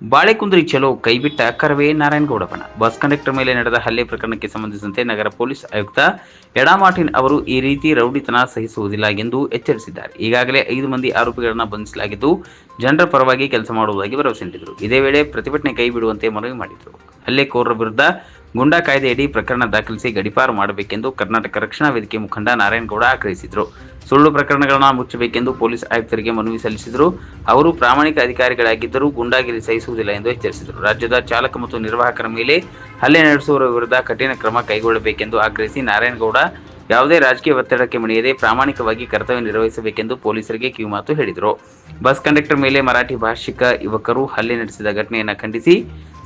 ಬಾಳೆಕುಂದ್ರಿ ಚಲೋ, ಕೈಬಿಟ್ಟ Karave Narayanagowda bus conductor ಮೇಲೆ ನಡೆದ ಹಲ್ಲೆ ಪ್ರಕರಣಕ್ಕೆ ಸಂಬಂಧಿಸಿದಂತೆ ನಗರ ಪೊಲೀಸ್ ಆಯುಕ್ತ ಎಡಾಮಾರ್ಟಿನ್ ಅವರು ಈ ರೀತಿ ರೌಡಿತನ ಸಹಿಸುವುದಿಲ್ಲ ಎಂದು ಎಚ್ಚರಿಸಿದ್ದಾರೆ. ಈಗಾಗಲೇ ಐದು ಮಂದಿ ಆರೋಪಿಗಳನ್ನು ಬಂಧಿಸಲಾಗಿದ್ದು, ಜನರ ಪರವಾಗಿ ಕೆಲಸ ಮಾಡುವುದಾಗಿ ಭರವಸೆ ನೀಡಿದರು. ಇದೇ ವೇಳೆ ಪ್ರತಿಭಟನೆ ಕೈ ಬಿಡುವಂತೆ ಮನವಿ ಮಾಡಿದರು. ಹಲ್ಲೆಕೋರರ ವಿರುದ್ಧ ಗುಂಡಾ ಕಾಯ್ದೆಯಡಿ ಪ್ರಕರಣ ದಾಖಲಿಸಿ ಗಡಿಪಾರು ಮಾಡಬೇಕೆಂದು ಕರ್ನಾಟಕ ರಕ್ಷಣಾ ವೇದಿಕೆ ಮುಖಂಡ ನಾರಾಯಣಗೌಡ ಆಗ್ರಹಿಸಿದರು. ಸುಳ್ಳು ಪ್ರಕರಣಗಳನ್ನು ಮುಚ್ಚಬೇಕೆಂದು ಪೊಲೀಸ್ ಆಯುಕ್ತರಿಗೆ ಮನವಿ ಸಲ್ಲಿಸಿದರು. ಅವರು ಪ್ರಾಮಾಣಿಕ ಅಧಿಕಾರಿಗಳಾಗಿದ್ದರೂ ಗುಂಡಾಗಿರಿ ಸಹಿಸುವುದಿಲ್ಲ ಎಂದು ಎಚ್ಚರಿಸಿದರು. ರಾಜ್ಯದ ಚಾಲಕ ಮತ್ತು ನಿರ್ವಾಹಕರ ಮೇಲೆ ಹಲ್ಲೆ ನಡೆಸುವವರ ವಿರುದ್ಧ ಕಠಿಣ ಕ್ರಮ ಕೈಗೊಳ್ಳಬೇಕೆಂದು ಆಗ್ರಹಿಸಿ ನಾರಾಯಣಗೌಡ ಯಾವುದೇ ರಾಜಕೀಯ ಒತ್ತಡಕ್ಕೆ ಮಣಿಯದೆ ಪ್ರಾಮಾಣಿಕವಾಗಿ ಕರ್ತವ್ಯ ನಿರ್ವಹಿಸಬೇಕೆಂದು ಪೊಲೀಸರಿಗೆ ಕಿವಿಮಾತು ಹೇಳಿದರು. ಬಸ್ ಕಂಡಕ್ಟರ್ ಮೇಲೆ ಮರಾಠಿ ಭಾಷಿಕ ಯುವಕರು ಹಲ್ಲೆ ನಡೆಸಿದ ಘಟನೆಯನ್ನು ಖಂಡಿಸಿ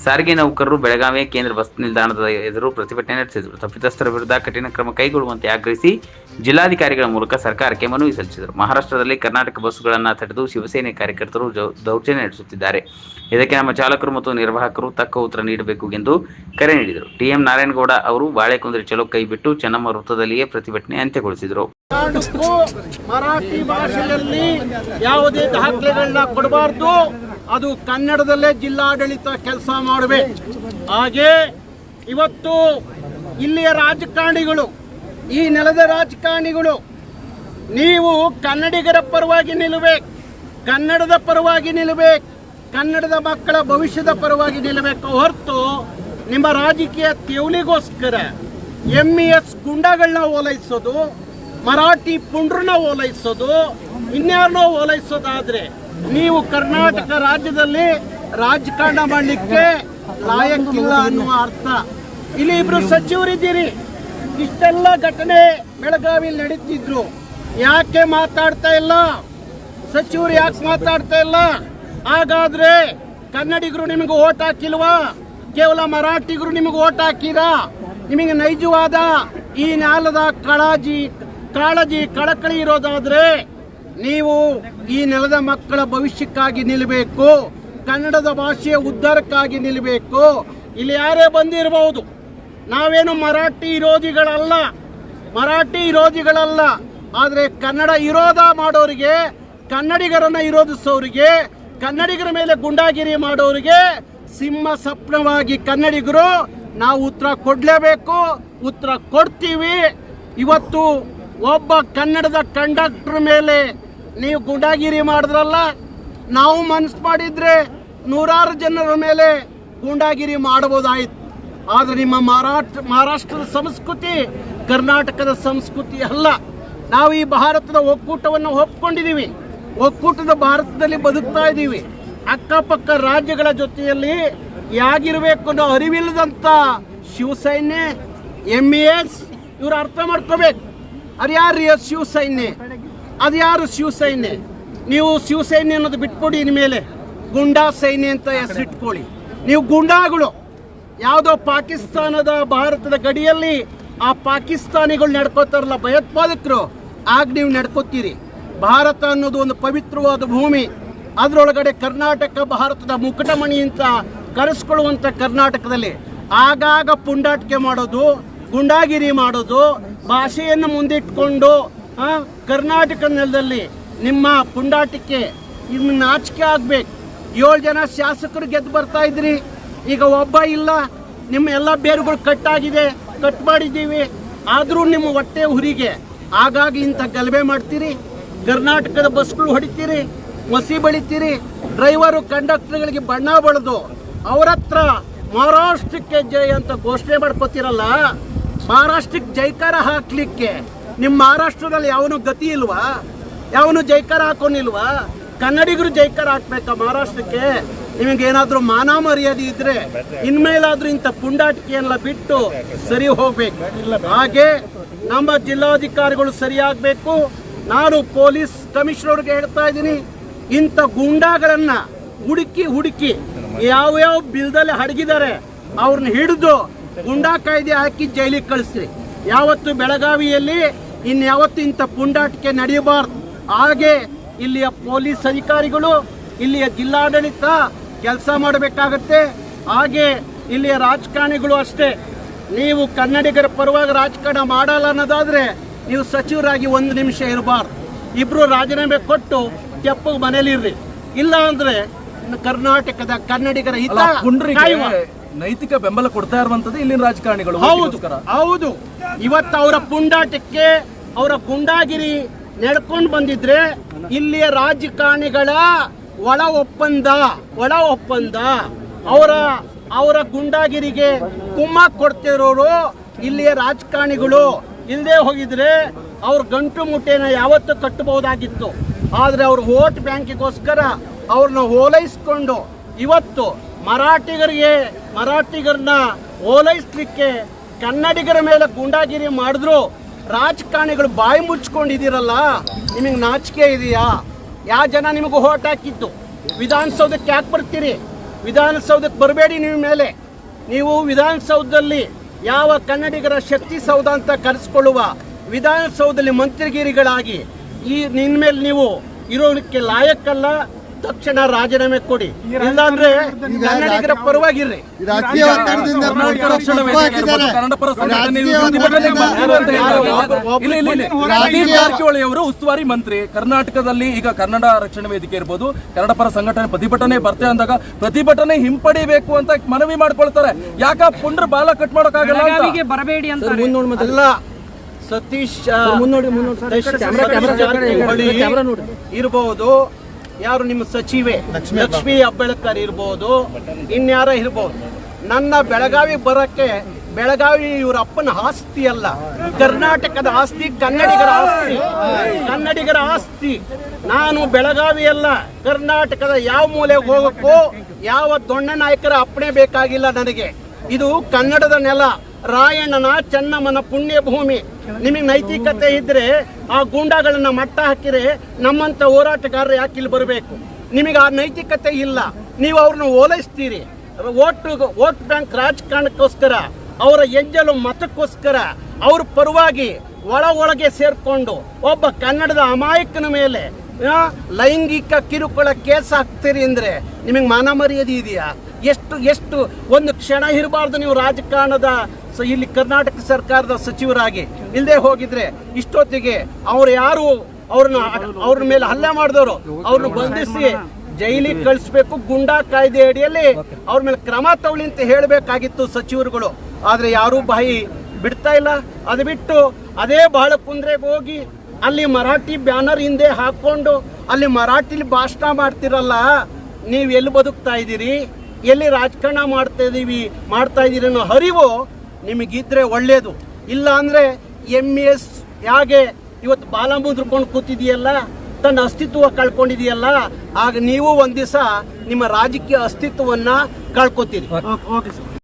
ಸಾರಿಗೆ ನೌಕರರು ಬೆಳಗಾವಿ ಕೇಂದ್ರ ಬಸ್ ನಿಲ್ದಾಣದ ಎದುರು ಪ್ರತಿಭಟನೆ ನಡೆಸಿದರು. ತಪ್ಪಿತಸ್ಥರ ವಿರುದ್ಧ ಕಠಿಣ ಕ್ರಮ ಕೈಗೊಳ್ಳುವಂತೆ ಆಗ್ರಹಿಸಿ ಜಿಲ್ಲಾಧಿಕಾರಿಗಳ ಮೂಲಕ ಸರ್ಕಾರಕ್ಕೆ ಮನವಿ ಸಲ್ಲಿಸಿದರು. ಮಹಾರಾಷ್ಟ್ರದಲ್ಲಿ ಕರ್ನಾಟಕ ಬಸ್ಸುಗಳನ್ನು ತಡೆದು ಶಿವಸೇನೆ ಕಾರ್ಯಕರ್ತರು ದೌರ್ಜನ್ಯ ನಡೆಸುತ್ತಿದ್ದಾರೆ. ಇದಕ್ಕೆ ನಮ್ಮ ಚಾಲಕರು ಮತ್ತು ನಿರ್ವಾಹಕರು ತಕ್ಕ ಉತ್ತರ ನೀಡಬೇಕು ಎಂದು ಕರೆ ನೀಡಿದರು. ಟಿಎಂ ನಾರಾಯಣಗೌಡ ಅವರು ಬಾಳೆಕುಂದ್ರಿ ಚಲೋ ಕೈಬಿಟ್ಟು ಚೆನ್ನಮ್ಮ ವೃತ್ತದಲ್ಲಿಯೇ ಪ್ರತಿಭಟನೆ ಅಂತ್ಯಗೊಳಿಸಿದರು. ಮರಾಠಿ ಭಾಷೆಯಲ್ಲಿ ಯಾವುದೇ ದಾಖಲೆಗಳನ್ನ ಕೊಡಬಾರ್ದು. ಅದು ಕನ್ನಡದಲ್ಲೇ ಜಿಲ್ಲಾಡಳಿತ ಕೆಲಸ ಮಾಡಬೇಕು ಹಾಗೆ ಇವತ್ತು ಇಲ್ಲಿಯ ರಾಜಕಾರಣಿಗಳು, ಈ ನೆಲದ ರಾಜಕಾರಣಿಗಳು, ನೀವು ಕನ್ನಡಿಗರ ಪರವಾಗಿ ನಿಲ್ಲಬೇಕು ಕನ್ನಡದ ಪರವಾಗಿ ನಿಲ್ಲಬೇಕು ಕನ್ನಡದ ಮಕ್ಕಳ ಭವಿಷ್ಯದ ಪರವಾಗಿ ನಿಲ್ಲಬೇಕು ಹೊರತು ನಿಮ್ಮ ರಾಜಕೀಯ ತೆವಲಿಗೋಸ್ಕರ ಎಂ ಇ ಎಸ್ ಗುಂಡಗಳನ್ನ ಓಲೈಸೋದು, ಮರಾಠಿ ಪುಂಡ್ರನ್ನ ಓಲೈಸೋದು ಇನ್ಯಾರನ್ನೋ ಓಲೈಸೋದಾದ್ರೆ ನೀವು ಕರ್ನಾಟಕ ರಾಜ್ಯದಲ್ಲಿ ರಾಜಕಾರಣ ಮಾಡಲಿಕ್ಕೆ ಲಾಯಕ್ಕಿಲ್ಲ ಅನ್ನುವ ಅರ್ಥ. ಇಲ್ಲಿ ಇಬ್ರು ಸಚಿವರಿದ್ದೀರಿ. ಇಷ್ಟೆಲ್ಲ ಘಟನೆ ಬೆಳಗಾವಿಯಲ್ಲಿ ನಡೀತಿದ್ರು. ಯಾಕೆ ಮಾತಾಡ್ತಾ ಇಲ್ಲ? ಸಚಿವರು ಯಾಕೆ ಮಾತಾಡ್ತಾ ಇಲ್ಲ? ಹಾಗಾದ್ರೆ ಕನ್ನಡಿಗರು ನಿಮಗೆ ಓಟ್ ಹಾಕಿಲ್ವಾ? ಕೇವಲ ಮರಾಠಿಗರು ನಿಮಗೆ ಓಟ್ ಹಾಕಿರಾ? ನಿಮಗೆ ನೈಜವಾದ ಈ ನಾಲದ ಕಾಳಜಿ ಕಾಳಜಿ, ಕಳಕಳಿ ಇರೋದಾದ್ರೆ ನೀವು ಈ ನೆಲದ ಮಕ್ಕಳ ಭವಿಷ್ಯಕ್ಕಾಗಿ ನಿಲ್ಲಬೇಕು ಕನ್ನಡದ ಭಾಷೆಯ ಉದ್ಧಾರಕ್ಕಾಗಿ ನಿಲ್ಲಬೇಕು ಇಲ್ಲಿ ಯಾರೇ ಬಂದಿರಬಹುದು ನಾವೇನು ಮರಾಠಿ ವಿರೋಧಿಗಳಲ್ಲ ಮರಾಠಿ ವಿರೋಧಿಗಳಲ್ಲ, ಆದರೆ ಕನ್ನಡ ವಿರೋಧ ಮಾಡೋರಿಗೆ, ಕನ್ನಡಿಗರನ್ನ ವಿರೋಧಿಸೋರಿಗೆ, ಕನ್ನಡಿಗರ ಮೇಲೆ ಗುಂಡಾಗಿರಿ ಮಾಡೋರಿಗೆ ಸಿಂಹ ಸಪ್ನವಾಗಿ ಕನ್ನಡಿಗರು ನಾವು ಉತ್ತರ ಕೊಡಲೇಬೇಕು, ಉತ್ತರ ಕೊಡ್ತೀವಿ. ಇವತ್ತು ಒಬ್ಬ ಕನ್ನಡದ ಕಂಡಕ್ಟರ್ ಮೇಲೆ ನೀವು ಗುಂಡಾಗಿರಿ ಮಾಡಿದ್ರಲ್ಲ, ನಾವು ಮನಸ್ಸು ಮಾಡಿದ್ರೆ ನೂರಾರು ಜನರ ಮೇಲೆ ಗೂಂಡಾಗಿರಿ ಮಾಡಬಹುದಾಯಿತು. ಆದರೆ ನಿಮ್ಮ ಮಹಾರಾಷ್ಟ್ರ ಮಹಾರಾಷ್ಟ್ರದ ಸಂಸ್ಕೃತಿ ಕರ್ನಾಟಕದ ಸಂಸ್ಕೃತಿ ಅಲ್ಲ. ನಾವು ಈ ಭಾರತದ ಒಕ್ಕೂಟವನ್ನು ಒಪ್ಕೊಂಡಿದ್ದೀವಿ ಒಕ್ಕೂಟದ ಭಾರತದಲ್ಲಿ ಬದುಕ್ತಾ ಇದ್ದೀವಿ ಅಕ್ಕಪಕ್ಕ ರಾಜ್ಯಗಳ ಜೊತೆಯಲ್ಲಿ ಯಾಗಿರಬೇಕು ಅನ್ನೋ ಅರಿವಿಲ್ಲದಂಥ ಶಿವಸೈನ್ಯ ಎಂ ಇ ಎಸ್ ಇವರು ಅರ್ಥ ಮಾಡ್ಕೋಬೇಕು. ಅದು ಯಾರು ಶಿವಸೈನ್ಯ? ಅದು ಯಾರು ಶಿವಸೈನ್ಯ? ನೀವು ಶಿವಸೈನ್ಯ ಅನ್ನೋದು ಬಿಟ್ಕೊಡಿ ಇನ್ಮೇಲೆ. ಗುಂಡಾ ಸೈನ್ಯ ಅಂತ ಹೆಸರಿಟ್ಕೊಳ್ಳಿ. ನೀವು ಗುಂಡಾಗಳು. ಯಾವುದೋ ಪಾಕಿಸ್ತಾನದ ಭಾರತದ ಗಡಿಯಲ್ಲಿ ಆ ಪಾಕಿಸ್ತಾನಿಗಳು ನಡ್ಕೋತಾರಲ್ಲ ಭಯೋತ್ಪಾದಕರು, ಆಗ ನೀವು ನಡ್ಕೋತೀರಿ. ಭಾರತ ಅನ್ನೋದು ಒಂದು ಪವಿತ್ರವಾದ ಭೂಮಿ. ಅದರೊಳಗಡೆ ಕರ್ನಾಟಕ, ಭಾರತದ ಮುಕುಟಮಣಿ ಅಂತ ಕರೆಸ್ಕೊಳ್ಳುವಂಥ ಕರ್ನಾಟಕದಲ್ಲಿ ಆಗಾಗ ಪುಂಡಾಟಿಕೆ ಮಾಡೋದು, ಗುಂಡಾಗಿರಿ ಮಾಡೋದು ಭಾಷೆಯನ್ನು ಮುಂದಿಟ್ಕೊಂಡು ಕರ್ನಾಟಕ ನೆಲದಲ್ಲಿ ನಿಮ್ಮ ಪುಂಡಾಟಿಕೆ ನಿಮ್ಮ ನಾಚಿಕೆ ಆಗ್ಬೇಕು. ಏಳು ಜನ ಶಾಸಕರು ಗೆದ್ದು ಬರ್ತಾ ಇದ್ರಿ. ಈಗ ಒಬ್ಬ ಇಲ್ಲ. ನಿಮ್ಮ ಎಲ್ಲ ಬೇರುಗಳು ಕಟ್ಟಾಗಿದೆ. ಕಟ್ ಮಾಡಿದ್ದೀವಿ. ಆದರೂ ನಿಮ್ಮ ಹೊಟ್ಟೆ ಹುರಿಗೆ ಹಾಗಾಗಿ ಇಂಥ ಗಲಭೆ ಮಾಡ್ತೀರಿ. ಕರ್ನಾಟಕದ ಬಸ್ಗಳು ಹೊಡಿತೀರಿ. ಮಸಿ ಬಳಿತೀರಿ. ಡ್ರೈವರು, ಕಂಡಕ್ಟರ್ಗಳಿಗೆ ಬಣ್ಣ ಬಳಿದು ಅವರತ್ರ ಮಹಾರಾಷ್ಟ್ರಕ್ಕೆ ಜಯ ಅಂತ ಘೋಷಣೆ ಮಾಡ್ಕೋತಿರಲ್ಲ? ಮಹಾರಾಷ್ಟ್ರಕ್ಕೆ ಜೈಕಾರ ಹಾಕ್ಲಿಕ್ಕೆ ನಿಮ್ಮ ಮಹಾರಾಷ್ಟ್ರದಲ್ಲಿ ಯಾವನು ಗತಿ ಇಲ್ವಾ? ಯಾವನು ಜೈಕಾರ ಹಾಕೊಂಡಿಲ್ವಾ? ಕನ್ನಡಿಗರು ಜೈಕಾರ ಹಾಕ್ಬೇಕಾ ಮಹಾರಾಷ್ಟ್ರಕ್ಕೆ? ನಿಮಗೆ ಏನಾದರೂ ಮಾನ ಮರ್ಯಾದೆ ಇದ್ರೆ ಇನ್ಮೇಲಾದ್ರೂ ಇಂಥ ಪುಂಡಾಟಿಕೆಯೆಲ್ಲ ಬಿಟ್ಟು ಸರಿ ಹೋಗ್ಬೇಕು. ಹಾಗೆ ನಮ್ಮ ಜಿಲ್ಲಾಧಿಕಾರಿಗಳು ಸರಿಯಾಗಬೇಕು ನಾನು ಪೊಲೀಸ್ ಕಮಿಷನರ್ಗೆ ಹೇಳ್ತಾ ಇದ್ದೀನಿ, ಇಂಥ ಗುಂಡಾಗಳನ್ನ ಹುಡುಕಿ ಹುಡುಕಿ ಯಾವ್ಯಾವ ಬಿಲ್ದಲ್ಲಿ ಹಡಗಿದ್ದಾರೆ ಅವ್ರನ್ನ ಹಿಡಿದು ಗುಂಡಾ ಕಾಯ್ದೆ ಹಾಕಿ ಜೈಲಿಗೆ ಕಳಿಸ್ರಿ. ಯಾವತ್ತು ಬೆಳಗಾವಿಯಲ್ಲಿ ಇನ್ಯಾವತ್ತು ಇಂಥ ಪುಂಡಾಟಿಕೆ ನಡೆಯಬಾರ್ದು. ಹಾಗೆ ಇಲ್ಲಿಯ ಪೊಲೀಸ್ ಅಧಿಕಾರಿಗಳು ಇಲ್ಲಿಯ ಜಿಲ್ಲಾಡಳಿತ ಕೆಲಸ ಮಾಡಬೇಕಾಗತ್ತೆ. ಹಾಗೆ ಇಲ್ಲಿಯ ರಾಜಕಾರಣಿಗಳು ಅಷ್ಟೇ. ನೀವು ಕನ್ನಡಿಗರ ಪರವಾಗಿ ರಾಜಕಾರಣ ಮಾಡಲ್ಲ ಅನ್ನೋದಾದರೆ ನೀವು ಸಚಿವರಾಗಿ ಒಂದು ನಿಮಿಷ ಇರಬಾರ್ದು. ಇಬ್ರು ರಾಜೀನಾಮೆ ಕೊಟ್ಟು ತೆಪ್ಪಗೆ ಮನೇಲಿರ್ರಿ. ಇಲ್ಲ ಅಂದ್ರೆ ಕರ್ನಾಟಕದ ಕನ್ನಡಿಗರ ಹಿತ. ನೈತಿಕ ಬೆಂಬಲ ಕೊಡ್ತಾ ಇರುವಂತದ್ದು ಇಲ್ಲಿನ ರಾಜಕಾರಣಿಗಳು. ಹೌದು. ಹೌದು. ಇವತ್ತು ಅವರ ಪುಂಡಾಟಕ್ಕೆ ಅವರ ಪುಂಡಾಗಿರಿ ನಡ್ಕೊಂಡು ಬಂದಿದ್ರೆ ಇಲ್ಲಿಯ ರಾಜಕಾರಣಿಗಳ ಒಳ ಒಪ್ಪಂದ ಒಳ ಒಪ್ಪಂದ. ಅವರ ಅವರ ಗುಂಡಾಗಿರಿಗೆ ಕುಮ್ಮ ಕೊಡ್ತಿರೋರು ಇಲ್ಲಿಯ ರಾಜಕಾರಣಿಗಳು. ಇಲ್ಲದೆ ಹೋಗಿದ್ರೆ ಅವ್ರ ಗಂಟು ಮುಟ್ಟೆನ ಯಾವತ್ತೂ ಕಟ್ಟಬಹುದಾಗಿತ್ತು. ಆದರೆ ಅವ್ರ ವೋಟ್ ಬ್ಯಾಂಕಿಗೋಸ್ಕರ ಅವ್ರನ್ನ ಓಲೈಸ್ಕೊಂಡು ಇವತ್ತು ಮರಾಠಿಗರಿಗೆ, ಮರಾಠಿಗರನ್ನ ಓಲೈಸ್ಲಿಕ್ಕೆ ಕನ್ನಡಿಗರ ಮೇಲೆ ಗುಂಡಾಗಿರಿ ಮಾಡಿದ್ರು, ರಾಜಕಾರಣಿಗಳು ಬಾಯಿ ಮುಚ್ಕೊಂಡಿದ್ದೀರಲ್ಲ, ನಿಮಗೆ ನಾಚಿಕೆ ಇದೆಯಾ? ಯಾವ ಜನ ನಿಮಗೆ ಓಟ್ ಹಾಕಿದ್ದು? ವಿಧಾನಸೌಧಕ್ಕೆ ಯಾಕೆ ಬರ್ತೀರಿ? ವಿಧಾನಸೌಧಕ್ಕೆ ಬರಬೇಡಿ ನಿಮ್ಮ ಮೇಲೆ. ನೀವು ವಿಧಾನಸೌಧದಲ್ಲಿ ಯಾವ ಕನ್ನಡಿಗರ ಶಕ್ತಿ ಸೌಧ ಅಂತ ಕರೆಸ್ಕೊಳ್ಳುವ ವಿಧಾನಸೌಧದಲ್ಲಿ ಮಂತ್ರಿಗಿರಿಗಳಾಗಿ ಈ ನಿನ್ನ ಮೇಲೆ ನೀವು ಇರೋದಕ್ಕೆ ಲಾಯಕ್ಕಲ್ಲ ತಕ್ಷಣ ರಾಜೀನಾಮೆ ಕೊಡಿ ಇಲ್ಲಾಂದ್ರೆ ಕನ್ನಡಿಗರ ಪರವಾಗಿರ್ರಿ ಅವರು ಉಸ್ತುವಾರಿ ಮಂತ್ರಿ ಕರ್ನಾಟಕದಲ್ಲಿ ಈಗ ಕನ್ನಡ ರಕ್ಷಣಾ ವೇದಿಕೆ ಇರ್ಬೋದು ಕನ್ನಡ ಪರ ಸಂಘಟನೆ ಪ್ರತಿಭಟನೆ ಬರ್ತೆ ಅಂದಾಗ ಪ್ರತಿಭಟನೆ ಹಿಂಪಡಿಬೇಕು ಅಂತ ಮನವಿ ಮಾಡ್ಕೊಳ್ತಾರೆ ಯಾಕ ಪುಂಡ್ರ ಬಾಲ ಕಟ್ ಮಾಡೋಕ್ಕಾಗಲ್ಲ ಬರಬೇಡಿ ಅಂತ ಸತೀಶ್ ಇರಬಹುದು ಯಾರು ನಿಮ್ಮ ಸಚಿವೆ? ಲಕ್ಷ್ಮಿ ಹೆಬ್ಬಾಳ್ಕರ್ ಇರ್ಬೋದು ಇನ್ಯಾರ ಇರ್ಬೋದು. ನನ್ನ ಬೆಳಗಾವಿ ಬರಕ್ಕೆ ಬೆಳಗಾವಿ ಇವರ ಅಪ್ಪನ ಆಸ್ತಿ ಅಲ್ಲ. ಕರ್ನಾಟಕದ ಆಸ್ತಿ ಕನ್ನಡಿಗರ ಆಸ್ತಿ. ಕನ್ನಡಿಗರ ಆಸ್ತಿ. ನಾನು ಬೆಳಗಾವಿ ಅಲ್ಲ ಕರ್ನಾಟಕದ ಯಾವ ಮೂಲೆಗೆ ಹೋಗಕ್ಕೂ ಯಾವ ದೊಣ್ಣೆ ನಾಯಕರ ಅಪ್ಪಣೆ ಬೇಕಾಗಿಲ್ಲ ನನಗೆ. ಇದು ಕನ್ನಡದ ನೆಲ. ರಾಯಣ್ಣನ ಚೆನ್ನಮ್ಮನ ಪುಣ್ಯ ಭೂಮಿ. ನಿಮಗೆ ನೈತಿಕತೆ ಇದ್ರೆ ಆ ಗೂಂಡಾಗಳನ್ನ ಮಟ್ಟ ಹಾಕಿರೆ ನಮ್ಮಂತ ಹೋರಾಟಗಾರರು ಯಾಕೆ ಇಲ್ಲಿ ಬರಬೇಕು? ನಿಮಗೆ ಆ ನೈತಿಕತೆ ಇಲ್ಲ. ನೀವು ಅವ್ರನ್ನ ಓಲೈಸ್ತೀರಿ. ಓಟ್ ವೋಟ್ ಬ್ಯಾಂಕ್ ರಾಜಕಾರಣಕ್ಕೋಸ್ಕರ, ಅವರ ಎಂಜಲು ಮತಕ್ಕೋಸ್ಕರ, ಅವ್ರ ಪರವಾಗಿ ಒಳ ಒಳಗೆ ಸೇರ್ಕೊಂಡು ಒಬ್ಬ ಕನ್ನಡದ ಅಮಾಯಕನ ಮೇಲೆ ಲೈಂಗಿಕ ಕಿರುಕುಳ ಕೇಸ್ ಹಾಕ್ತೀರಿ ಅಂದ್ರೆ ನಿಮಗೆ ಮಾನ ಮರ್ಯಾದೆ ಇದೆಯಾ? ಎಷ್ಟು ಎಷ್ಟು ಒಂದು ಕ್ಷಣ ಇರಬಾರ್ದು ನೀವು ರಾಜಕಾರಣದ ಇಲ್ಲಿ ಕರ್ನಾಟಕ ಸರ್ಕಾರದ ಸಚಿವರಾಗಿ ಇಲ್ಲದೆ ಹೋಗಿದ್ರೆ ಇಷ್ಟೊತ್ತಿಗೆ ಅವ್ರು ಯಾರು? ಅವ್ರನ್ನ ಅವ್ರ ಮೇಲೆ ಹಲ್ಲೆ ಮಾಡಿದವರು. ಅವ್ರನ್ನ ಬಂಧಿಸಿ ಜೈಲಿಗೆ ಕಳಿಸ್ಬೇಕು, ಗುಂಡಾ ಕಾಯ್ದೆ ಅಡಿಯಲ್ಲಿ ಅವ್ರ ಮೇಲೆ ಕ್ರಮ ತಗೊಳ್ಳಿ ಅಂತ ಹೇಳಬೇಕಾಗಿತ್ತು ಸಚಿವರುಗಳು. ಆದ್ರೆ ಯಾರೂ ಬಾಯಿ ಬಿಡ್ತಾ ಇಲ್ಲ. ಅದು ಬಿಟ್ಟು ಅದೇ ಬಹಳ ಕುಂದ್ರೆಗೆ ಹೋಗಿ ಅಲ್ಲಿ ಮರಾಠಿ ಬ್ಯಾನರ್ ಹಿಂದೆ ಹಾಕೊಂಡು ಅಲ್ಲಿ ಮರಾಠಿಲಿ ಭಾಷಣ ಮಾಡ್ತಿರಲ್ಲ, ನೀವು ಎಲ್ಲಿ ಬದುಕ್ತಾ ಇದ್ದೀರಿ? ಎಲ್ಲಿ ರಾಜಕಾರಣ ಮಾಡ್ತಾ ಇದ್ದೀವಿ ಮಾಡ್ತಾ ಇದ್ದೀರಿ ಅನ್ನೋ ಅರಿವು ನಿಮಗಿದ್ರೆ ಒಳ್ಳೆಯದು ಇಲ್ಲ ಅಂದರೆ ಎಂ ಎಸ್ ಯಾಗೆ ಇವತ್ತು ಬಾಲ ಮುದ್ರಕೊಂಡು ಕೂತಿದೆಯಲ್ಲ ತನ್ನ ಅಸ್ತಿತ್ವ ಕಳ್ಕೊಂಡಿದೆಯಲ್ಲ ಆಗ ನೀವು ಒಂದು ದಿವಸ ನಿಮ್ಮ ರಾಜಕೀಯ ಅಸ್ತಿತ್ವವನ್ನು ಕಳ್ಕೊತೀರಿ.